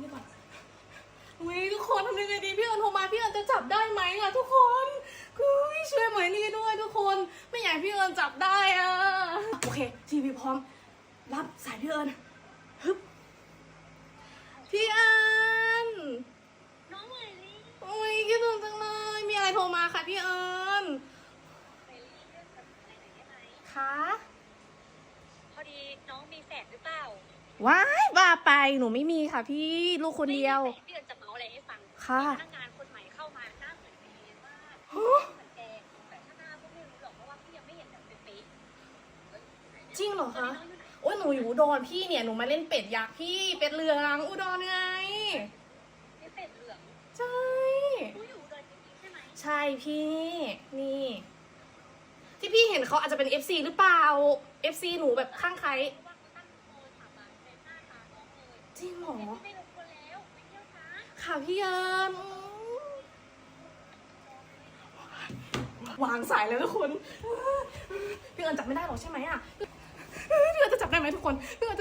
ไมวอุ้ยทุกคนทำยังไงดีพี่เอิญโทรมาพี่เอิญจะจับได้ไหมอะทุกคนคือช่วยหมวยนี่ด้วยทุกคนไม่อยากพี่เอิญจับได้อะโอเคทีวีพร้อม รับสายพี่เอิญฮึบพี่เอิญน้องหมวยนี่โอ้ยคิดถึงจังเลยมีอะไรโทรมาค่ะพี่เอิญค่ะพอดีน้องมีแฝดหรือเปล่า ว้ายบ้าไปหนูไม่มีค่ะพี่ลูกคนเดียว ไม่มีแฝพี่เอิญจะเมาอะไรให้ฟังค่ะพนักงานคนใหม่เข้ามาหน้าเหมือนเมย์มากฮะเหมือนแกแต่ถ้าหน้าก็ไม่รู้หรอกเพราะว่าพี่ยังไม่เห็นแบบเป๊ะๆจริงเหรอคะตนนี้น้องอยู่ไหนโอ้ยหนูอยู่อุดรพี่เนี่ยหนูมาเล่นเป็ดยักษ์พี่เป็ดเหลืองอุดรไงมีเป็ดเหลืองใช่รู้อยู่เลยจริงๆใช่ไหมใช่พี่นี่ ที่พี่เห็นเขาอาจจะเป็น FC หรือเปล่า FC หนูแบบข้างใครเพราะว่า จริงเหรอเดี๋ยวพี่ไม่รบกวนแล้วไปเที่ยวซะค่ะพี่เอิญวางสายแล้วทุกคนพี่เอิญจับไม่ได้หรอกใช่ไหมอะพี่เอิญจะจับได้ไหมทุกคนพี่เอิญ